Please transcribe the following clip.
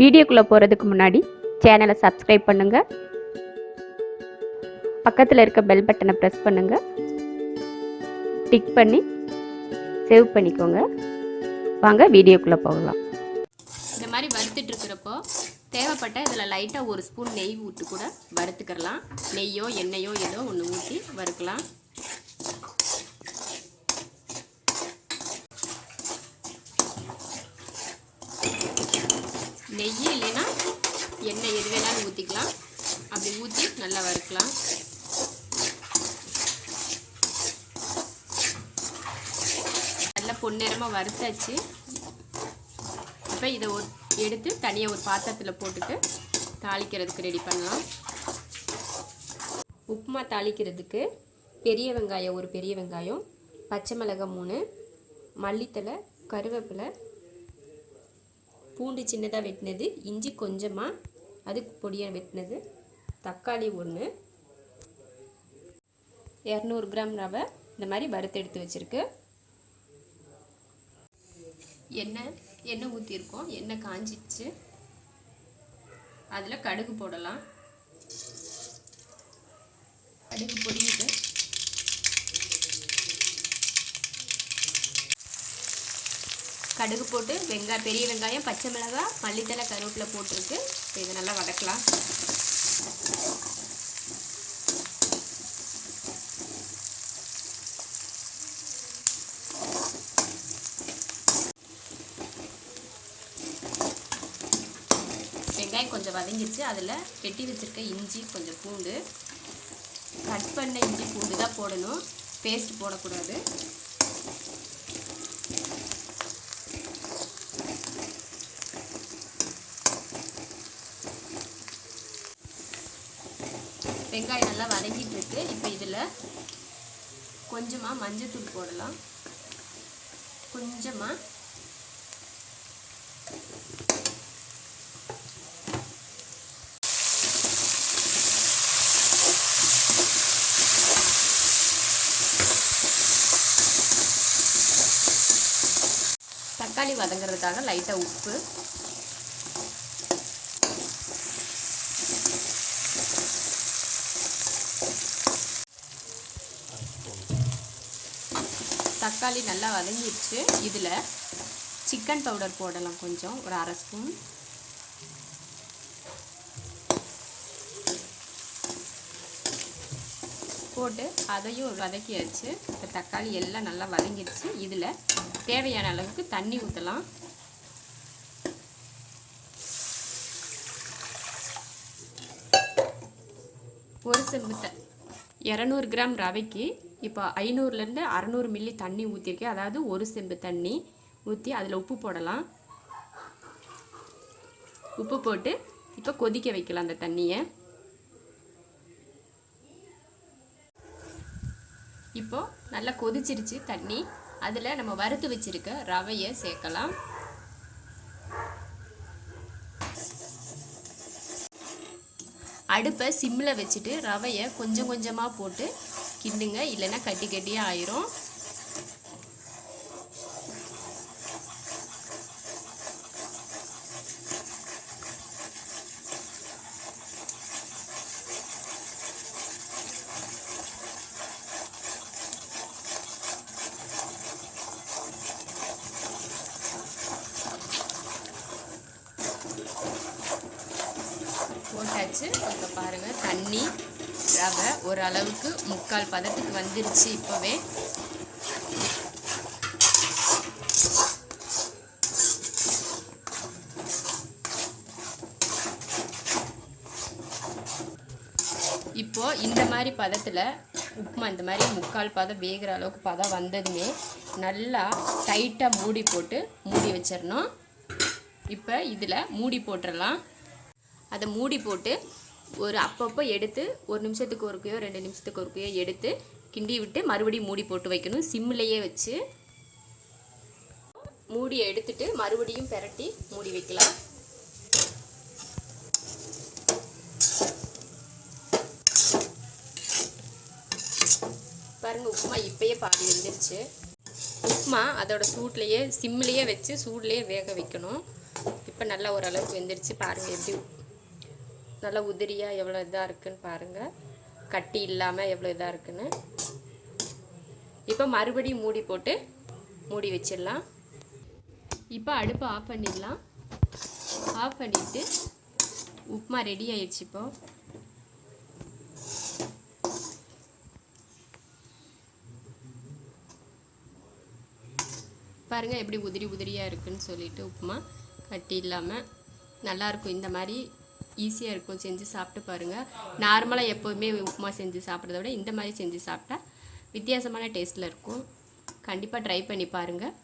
வீடியோக்குள்ளே போகிறதுக்கு முன்னாடி சேனலை சப்ஸ்கிரைப் பண்ணுங்கள் பக்கத்தில் இருக்க பெல் பட்டனை ப்ரெஸ் பண்ணுங்கள் டிக் பண்ணி சேவ் பண்ணிக்கோங்க. வாங்க வீடியோக்குள்ளே போகலாம். இந்த மாதிரி வறுத்துட்டு இருக்கிறப்போ தேவைப்பட்ட இதில் லைட்டாக ஒரு ஸ்பூன் நெய் ஊற்றி கூட வறுத்துக்கிறலாம் நெய்யோ எண்ணெயோ ஏதோ ஒன்று ஊற்றி வறுக்கலாம் நெய் இல்லைன்னா எண்ணெய் எது வேணாலும் ஊற்றிக்கலாம் அப்படி ஊற்றி நல்லா வறுக்கலாம். நல்லா பொன்னிறமாக வறுத்தாச்சு. இப்போ இதை ஒரு எடுத்து தனியாக ஒரு பாத்திரத்தில் போட்டுட்டு தாளிக்கிறதுக்கு ரெடி பண்ணலாம். உப்புமா தாளிக்கிறதுக்கு பெரிய வெங்காயம் ஒரு பெரிய வெங்காயம் பச்சை மிளகாய் மூணு மல்லித்தலை கருவேப்பிலை பூண்டு சின்னதாக வெட்டினது இஞ்சி கொஞ்சமாக அதுக்கு பொடியாக வெட்டினது தக்காளி ஒன்று இரநூறு கிராம் ரவை. இந்த மாதிரி வறுத்து எடுத்து வச்சுருக்கு. எண்ணெய் எண்ணெய் ஊற்றிருக்கோம் எண்ணெய் காஞ்சிடுச்சு அதில் கடுகு போடலாம். கடுகு பொரியுது. கடுகு போட்டு வெங்காயம் பெரிய வெங்காயம் பச்சை மிளகாய் மல்லித்தலை கருவேப்பிலை போட்டிருக்கு. இதை நல்லா வதக்கலாம். வெங்காயம் கொஞ்சம் வதங்கிடுச்சு. அதில் வெட்டி வச்சுருக்க இஞ்சி கொஞ்சம் பூண்டு. கட் பண்ண இஞ்சி பூண்டு தான் போடணும். பேஸ்ட் போடக்கூடாது. வெங்காயம் நல்லா வதங்கிட்டு இருக்கு இப்போ இதில் கொஞ்சமாக மஞ்சத்தூள் போடலாம். கொஞ்சமாக தக்காளி வதங்குறதுக்காக லைட்டாக உப்பு தக்காளி நல்லா வதங்கிடுச்சு. இதில் சிக்கன் பவுடர் போடலாம் கொஞ்சம் ஒரு அரை ஸ்பூன். போட்டு அதையும் வதக்கியாச்சு. இப்போ தக்காளி எல்லாம் நல்லா வதங்கிடுச்சு. இதில் தேவையான அளவுக்கு தண்ணி ஊற்றலாம் ஒரு செம்பு த இரநூறு கிராம் ரவைக்கு இப்போ ஐநூறுலேருந்து அறநூறு மில்லி தண்ணி ஊற்றிருக்கேன் அதாவது ஒரு செம்பு தண்ணி ஊற்றி அதில் உப்பு போடலாம். உப்பு போட்டு இப்போ கொதிக்க வைக்கலாம் அந்த தண்ணியை. இப்போது நல்லா கொதிச்சிருச்சு தண்ணி. அதில் நம்ம வறுத்து வச்சிருக்க ரவையை சேர்க்கலாம். அடுப்பை சிம்மில் வச்சுட்டு ரவையை கொஞ்சம் கொஞ்சமாக போட்டு கிண்டுங்க. இல்லைன்னா கட்டி கட்டியாக ஆயிரும். போட்டாச்சு. இப்போ பாருங்கள் தண்ணி. ரவை ஓரளவுக்கு முக்கால் பதத்துக்கு வந்துருச்சு இப்போவே. இப்போ இந்த மாதிரி பதத்தில் உப்புமா இந்த மாதிரி முக்கால் பதம் வேகிற அளவுக்கு பதம் வந்ததுமே நல்லா டைட்டாக மூடி போட்டு மூடி வச்சிடணும். இப்போ இதில் மூடி போட்டுடலாம் அதை மூடி போட்டு ஒரு அப்பப்போ எடுத்து ஒரு நிமிஷத்துக்கு ஒருக்கையோ ரெண்டு நிமிஷத்துக்கு ஒருக்கையோ எடுத்து கிண்டி விட்டு மறுபடியும் மூடி போட்டு வைக்கணும். சிம்மிலேயே வச்சு மூடியை எடுத்துட்டு மறுபடியும் பெரட்டி மூடி வைக்கலாம். பாருங்க உப்புமா இப்பயே பாதி வந்துருச்சு. உப்புமா அதோட சூட்லேயே சிம்லேயே வச்சு சூட்லேயே வேக வைக்கணும். இப்போ நல்லா ஓரளவுக்கு வெந்துருச்சு. பாருங்கள் எப்படி நல்லா உதிரியாக எவ்வளோ இதாக இருக்குதுன்னு பாருங்கள் கட்டி இல்லாமல் எவ்வளோ இதாக இருக்குன்னு. இப்போ மறுபடியும் மூடி போட்டு மூடி வச்சிடலாம். இப்போ அடுப்பை ஆஃப் பண்ணிடலாம். ஆஃப் பண்ணிவிட்டு உப்புமா ரெடி ஆயிடுச்சு இப்போ. பாருங்கள் எப்படி உதிரி உதிரியாக இருக்குன்னு சொல்லிட்டு உப்புமா கட்டி இல்லாமல் நல்லாயிருக்கும் இந்த மாதிரி ஈஸியாக இருக்கும் செஞ்சு சாப்பிட்டு பாருங்கள் நார்மலாக எப்போதுமே உப்புமா செஞ்சு சாப்பிட்றத விட இந்த மாதிரி செஞ்சு சாப்பிட்டா வித்தியாசமான டேஸ்ட்டில் இருக்கும். கண்டிப்பாக ட்ரை பண்ணி பாருங்கள்